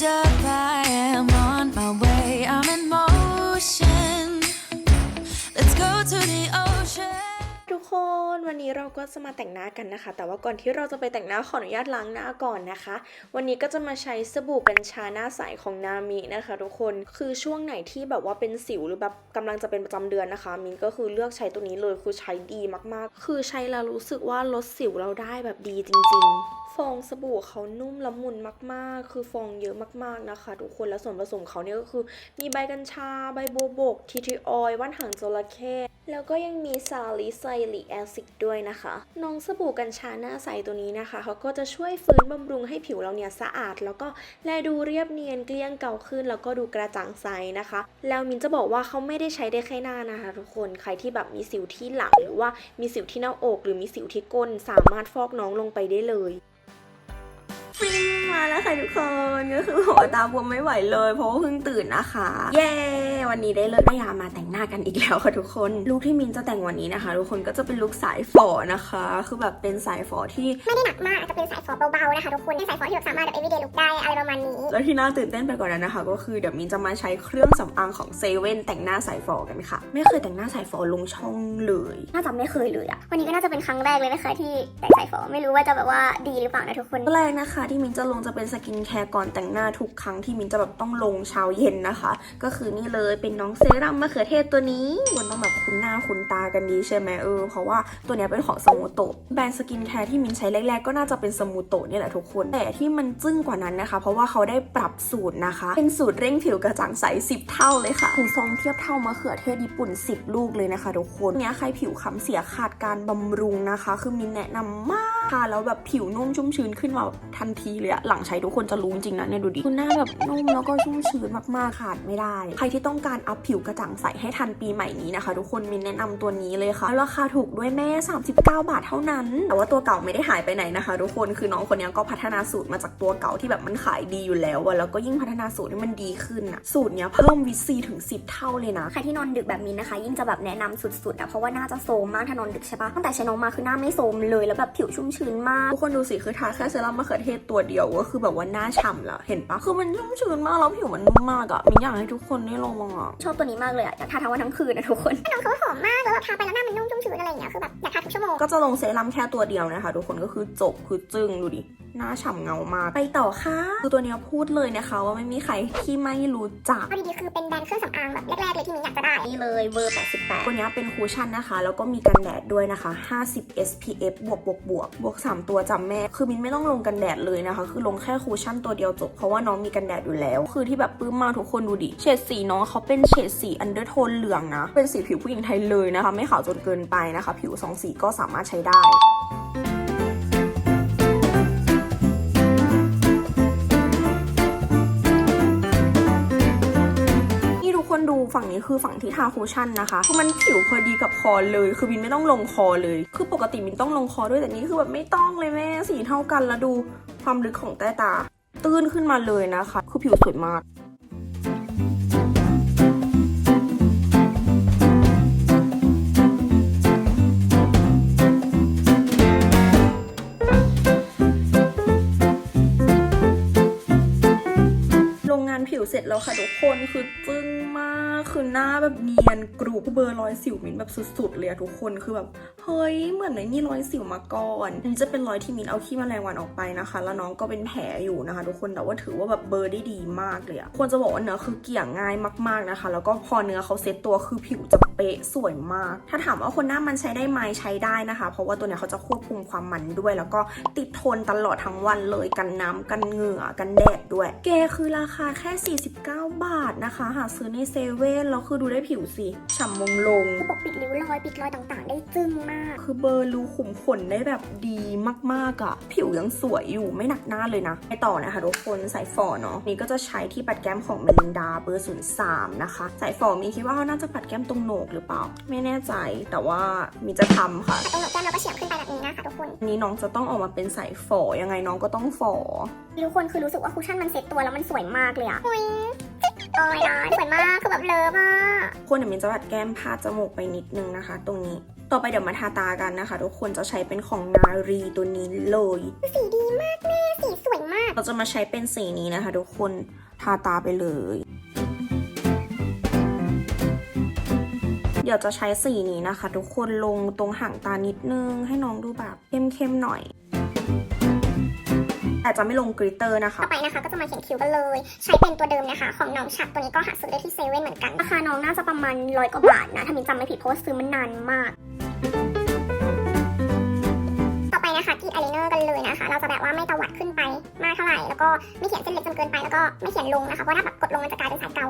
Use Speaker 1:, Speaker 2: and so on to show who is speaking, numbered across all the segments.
Speaker 1: Hold up, I am on my way. I'm in motion. Let's go to the ocean.
Speaker 2: ทุกคนวันนี้เราก็จะมาแต่งหน้ากันนะคะ แต่ว่าก่อนที่เราจะไปแต่งหน้าขออนุญาตล้างหน้าก่อนนะคะ วันนี้ก็จะมาใช้สบู่กัญชาหน้าใสของนามินะคะ ทุกคนคือช่วงไหนที่แบบว่าเป็นสิวหรือแบบกำลังจะเป็นประจำเดือนนะคะ มินก็คือเลือกใช้ตัวนี้เลยคือใช้ดีมากๆ คือใช้แล้วรู้สึกว่าลดสิวเราได้แบบดีจริง ๆ องสบู่เขานุ่มละมุนมากๆ คือฟองเยอะมากๆนะคะ ทุกคน แล้วส่วนผสมเขาเนี่ยก็คือ มีใบกัญชา ใบโบบก ทีทรีออยว่านหางจระเข้แล้วก็ยังมีซาลิไซลิกแอซิดด้วยนะคะ น้องสบู่กัญชาหน้าใสตัวนี้นะคะ เขาก็จะช่วยฟื้นบำรุงให้ผิวเราเนี่ยสะอาด แล้วก็แลดูเรียบเนียนเกลี้ยงเก่าขึ้น แล้วก็ดูกระจ่างใสนะคะ แล้วมินจะบอกว่าเขาไม่ได้ใช้ได้แค่หน้านะคะ ทุกคน ใครที่แบบมีสิวที่หลัง หรือว่ามีสิวที่หน้าอก หรือมีสิวที่ก้น สามารถฟอกน้องลงไปได้เลย มาแล้วค่ะทุกคนก็คือหัวตาบวมไม่ไหวเลย เพราะว่าเพิ่งตื่นนะคะ เย้วันนี้ได้เลิกได้ยามมาแต่งหน้ากันอีกแล้วค่ะทุกคนลุคที่มินจะแต่งวันนี้นะคะ ทุกคนก็จะเป็นลุคสายฝอนะคะ คือแบบเป็นสายฝอที่
Speaker 3: ไม่ได้หนักมากอาจจะเป็นสายฟอเบาๆนะคะทุกคนเป็นสายฟอที่แบบสามารถแบบ everyday look ได้อะไรประมาณนี้
Speaker 2: แล้วที่น่าตื่นเต้นไปกว่านั้นนะคะ ก็คือเดี๋ยวมินจะมาใช้เครื่องสำอางของเซเว่นแต่งหน้าสายฝอกันค่ะ ไม่เคยแต่งหน้าสายฝอลงช่องเลย
Speaker 3: น่าจะไม่เคยเลยอะวันนี้ก็น่าจะเป็นครั้งแรกเลยนะคะที่แต่งสายฟอไม่รู้ว่าจะแบบว่าดีหรือเปล่านะทุกคน
Speaker 2: แรกนะคะ ที่มินจะลงจะเป็นสกินแคร์ก่อนแต่งหน้าทุกครั้งที่มินจะแบบต้องลงเช้าเย็นนะคะ ก็คือนี่เลยเป็นน้องเซรั่มมะเขือเทศตัวนี้คนต้องแบบคุ้นหน้าคุ้นตากันดีใช่ไหมเออเพราะว่าตัวนี้เป็นของสมูโตะแบรนด์สกินแคร์ที่มินใช้แรกๆก็น่าจะเป็นสมูโตะเนี่ยแหละทุกคน แต่ที่มันจึ้งกว่านั้นนะคะ เพราะว่าเขาได้ปรับสูตรนะคะ เป็นสูตรเร่งผิวกระจ่างใส 10 เท่าเลยค่ะถุงซองเทียบเท่ามะเขือเทศญี่ปุ่น 10 ลูกเลยนะคะทุกคนเนี้ยใครผิวค้ำเสียขาดการบำรุงนะคะ คือมินแนะนำมากทาแล้วแบบผิวนุ่มชุ่มชื้นขึ้นมาทันทีเลยอะหลังใช้ทุกคนจะรู้จริงนะเนี่ยดูดิคือหน้าแบบนุ่มแล้วก็ชุ่มชื้นมากๆขาดไม่ได้ ใครที่ต้องการอัพผิวกระจ่างใสให้ทันปีใหม่นี้นะคะ ทุกคนมินแนะนำตัวนี้เลยค่ะราคาถูกด้วยแม่ 39 บาทเท่านั้น แต่ว่าตัวเก่าไม่ได้หายไปไหนนะคะ ทุกคนคือน้องคนนี้ก็พัฒนาสูตรมาจากตัวเก่าที่แบบมันขายดีอยู่แล้วอะแล้วก็ยิ่งพัฒนาสูตรให้มันดีขึ้นอะสูตรเนี้ยเพิ่มวิตซีถึง 10 เท่าเลยนะ
Speaker 3: ใครที่นอนดึกแบบนี้นะคะ ยิ่งจะแบบแนะนำสุดๆอะเพราะว่าหน่าจะโซมมากถ้านอนดึกใช่ปะตั้งแต่ใช้น้องมาคือหน้าไม่โซมเลยแล้วแบบผิวชุ่มชื้นมาก
Speaker 2: ทุกคนดูสิคือทาแค่เซรั่มมะเขือเทศตัวเดียวก็คือแบบว่าหน้าฉ่ำแล้วเห็นปะคือมันชุ่มชื้นมากแล้วผิวมันนุ่มมากอะมินอยากให้ทุกคนได้ลองอะ
Speaker 3: ชอบตัวนี้มากเลยอะอยากทาทั้งวันทั้งคืนนะทุกคนน้องเขาหอมมากแล้วแบบทาไปแล้วหน้ามันนุ่มชุ่มชื้นอะไรอย่างเงี้ยคือแบบอยากทาทุกชั่วโมง
Speaker 2: ก็จะลงเซรั่มแค่ตัวเดียวนะคะ ทุกคนก็คือจบคือจึ้งดูดิ หน้าฉ่ำเงามากไปต่อค่ะคือตัวเนี้ยพูดเลยนะคะ ว่าไม่มีใครที่ไม่รู้จัก
Speaker 3: เอาดีๆคือเป็นแบรนด์เครื่องสำอางแบบแรกๆเลยที่มิ้นอยากจะได้
Speaker 2: นี่เลยเบอร์ 88 ตัวเนี้ยเป็นคูชั่นนะคะ แล้วก็มีกันแดดด้วยนะคะ 50 SPF บวกบวกบวกบวก 3 ตัวจำแม่คือมินไม่ต้องลงกันแดดเลยนะคะ คือลงแค่คูชั่นตัวเดียวจบเพราะว่าน้องมีกันแดดอยู่แล้ว คือที่แบบปลื้มมากทุกคนดูดิเฉดสีน้องเขาเป็นเฉดสีอันเดอร์โทนเหลืองนะเป็นสีผิวผู้หญิงไทยเลยนะคะ ไม่ขาวจนเกินไปนะคะ ผิวสองสีก็สามารถใช้ได้ คนดูฝั่งนี้คือฝั่งที่ทาคูชั่นนะคะคือมันผิวพอดีกับคอเลย คือบินไม่ต้องลงคอเลย คือปกติบินต้องลงคอด้วยแต่นี้คือแบบไม่ต้องเลยแม่สีเท่ากันแล้วดูความลึกของใต้ตา ตื้นขึ้นมาเลยนะคะ คือผิวสวยมาก แล้วค่ะทุกคนคือจึ้งมากคือหน้าแบบเนียนกรุบเบอร์รอยสิวมินแบบสุดๆเลยอะทุกคนคือแบบเฮ้ยเหมือนในนี่รอยสิวมาก่อนอันนี้จะเป็นรอยที่มินเอาขี้แมลงวันออกไปนะคะ แล้วน้องก็เป็นแผลอยู่นะคะ ทุกคนแต่ว่าถือว่าแบบเบอร์ได้ดีมากเลยอะควรจะบอกว่าเนื้อคือเกี่ยงง่ายมากๆนะคะ แล้วก็พอเนื้อเขาเซ็ตตัวคือผิวจะเป๊ะสวยมาก ถ้าถามว่าคนหน้ามันใช้ได้ไหมใช้ได้นะคะ เพราะว่าตัวเนี้ยเขาจะควบคุมความมันด้วย แล้วก็ติดทนตลอดทั้งวันเลยกันน้ำกันเหงื่อกันแดดด้วยเกคือราคาแค่49บาทนะคะ หาซื้อในเซเว่นแล้วคือดูได้ผิวสิฉ่ำมงลง
Speaker 3: ปกปิดริ้วรอยปิดรอยต่างๆ ได้จึ้งมาก
Speaker 2: คือเบอร์รูขุมขนได้แบบดีมากๆอะ่ะผิวยังสวยอยู่ไม่หนักหน้าเลยนะไปต่อนะคะทุกคนสายฝอเนาะนี่ก็จะใช้ที่ปัดแก้มของเมลินดาเบอร์03นะคะสายฝอมีคิดว่าเขาน่าจะปัดแก้มตรงโหนกหรือเปล่า ไม่แน่ใจแต่ว่ามีจะทำค่ะ
Speaker 3: ตรงหนกแก้มเราก็เฉียงขึ้นไปแบบนี้นะคะทุกคน
Speaker 2: อันนี้น้องจะต้องออกมาเป็นสายฝอยังไงน้องก็ต้องฝอ
Speaker 3: ทุกคนคือรู้สึกว่าคุชชั่นมันเซ็ตตัวแล้วมันสวยมากเลยอะ อุ้ยโอ้ยนะสวยมากคือแบบเลิฟอะ
Speaker 2: คนเดี๋ยวมินจะปัดแก้มพาดจมูกไปนิดนึงนะคะ ตรงนี้ ต่อไปเดี๋ยวมาทาตากันนะคะ ทุกคนจะใช้เป็นของนารีตัวนี้เลย
Speaker 3: สีดีมากแม่สีสวยมาก
Speaker 2: เราจะมาใช้เป็นสีนี้นะคะ ทุกคนทาตาไปเลยเดี๋ยวจะใช้สีนี้นะคะ ทุกคนลงตรงห่างตานิดนึง ให้น้องดูแบบเข้มๆหน่อย แต่จะไม่ลงกริตเตอร์นะคะ
Speaker 3: ต่อไปนะคะก็จะมาเขียนคิ้วกันเลย ใช้เป็นตัวเดิมนะคะ ของน้องฉัดตัวนี้ก็หาซื้อได้ที่เซเว่นเหมือนกันราคาน้องน่าจะประมาณร้อยกว่าบาทนะถ้ามินจำไม่ผิดเพราะว่าซื้อมันนานมากต่อไปนะคะกรีดอายไลเนอร์กันเลยนะคะ เราจะแบบว่าไม่ตวัดขึ้นไปมากเท่าไหร่ แล้วก็ไม่เขียนเส้นเล็กจนเกินไป แล้วก็ไม่เขียนลงนะคะ เพราะถ้าแบบกดลงมันจะกลายเป็นสายเกา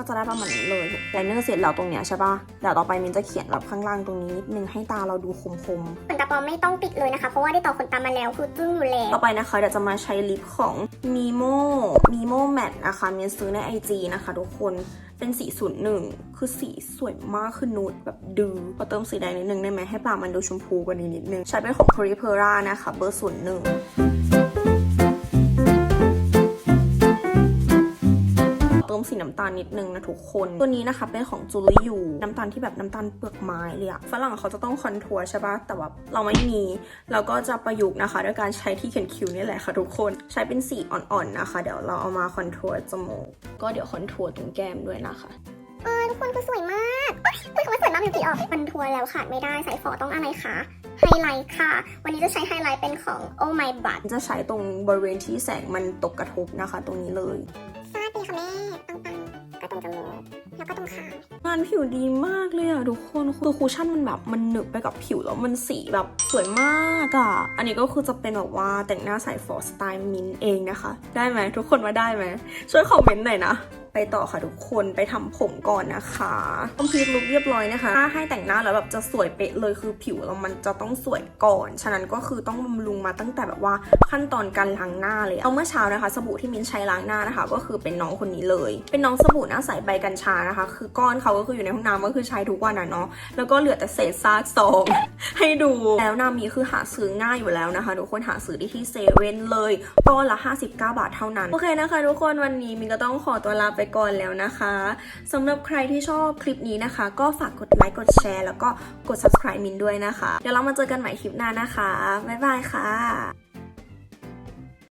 Speaker 2: ก็จะได้ประมาณนี้เลยไลเนอร์เสร็จแล้วตรงเนี้ยใช่ปะเดี๋ยวต่อไปมินจะเขียนแบบข้างล่างตรงนี้นิดนึงให้ตาเราดูคม
Speaker 3: ขนตาปลอมไม่ต้องติดเลยนะคะ เพราะว่าได้ต่อขนตามาแล้วคือจึ้งอยู่แล้ว
Speaker 2: ๆต่อไปนะคะเดี๋ยวจะมาใช้ลิปของ Mimo Mimo Matte นะคะมินซื้อใน IG นะคะทุกคนเป็นสีศูนย์หนึ่งคือสีสวยมากคือนูดแบบดื้อพอเติมสีแดงนิดนึงได้ไหมให้ปากมันดูชมพูกว่านี้นิดนึง ใช้เป็นของ c o r i p e r a นะคะเบอร์ศูนย์หนึ่ง เติมสีน้ำตาลนิดนึงนะทุกคน ตัวนี้นะคะเป็นของจูลี่ยูน้ำตาลที่แบบน้ำตาลเปลือกไม้เลยอะฝรั่งเขาจะต้องคอนทัวร์ใช่ปะแต่ว่าเราไม่มี เราก็จะประยุกต์นะคะด้วยการใช้ที่เขียนคิ้วนี่แหละค่ะทุกคนใช้เป็นสีอ่อนๆนะคะ เดี๋ยวเราเอามาคอนทัวร์จมูกก็เดี๋ยวคอนทัวร์ตรงแก้มด้วยนะคะ
Speaker 3: เออทุกคนคือสวยมากเอ้ยพูดคำว่าสวยมากมิวกี่ออกมันทัวร์แล้วขาดไม่ได้สายฝอต้องอะไรคะไฮไลท์ค่ะ วันนี้จะใช้ไฮไลท์เป็นของ Oh My Butt
Speaker 2: จะใช้ตรงบริเวณที่แสงมันตกกระทบนะคะ ตรงนี้เลย
Speaker 3: ฟาดไปค่ะแม่ แล้วก็ตรงคาง
Speaker 2: งานผิวดีมากเลยอะทุกคนคือคูชั่นมันแบบมันหนึบไปกับผิวแล้วมันสีแบบสวยมากอะอันนี้ก็คือจะเป็นแบบว่าแต่งหน้าใส่ฟอร์สไตล์มินเองนะคะ ได้ไหมทุกคนว่าได้ไหมช่วยคอมเมนต์หน่อยนะไปต่อค่ะทุกคนไปทำผมก่อนนะคะคอมพลีทลุคเรียบร้อยนะคะถ้าให้แต่งหน้าแล้วแบบจะสวยเป๊ะเลยคือผิวเรามันจะต้องสวยก่อน ฉะนั้นก็คือต้องบำรุงมาตั้งแต่แบบว่าขั้นตอนการล้างหน้าเลย เอาเมื่อเช้านะคะ สบู่ที่มินใช้ล้างหน้านะคะ ก็คือเป็นน้องคนนี้เลย เป็นน้องสบู่หน้าใสใบกัญชานะคะ คือก้อนเขาก็คืออยู่ในห้องน้ำก็คือใช้ทุกวันนะเนาะแล้วก็เหลือแต่เศษซากซองให้ดูแล้วนามีคือหาซื้อง่ายอยู่แล้วนะคะทุกคนหาซื้อได้ที่เซเว่นเลยก้อนละ 59 บาทเท่านั้นโอเคนะคะ ทุกคนวันนี้มินก็ต้องขอตัวลาไปก่อนแล้วนะคะสำหรับใครที่ชอบคลิปนี้นะคะ ก็ฝากกดไลค์กดแชร์แล้วก็กด subscribe มินด้วยนะคะ เดี๋ยวเรามาเจอกันใหม่คลิปหน้านะคะ บ๊ายบายค่ะ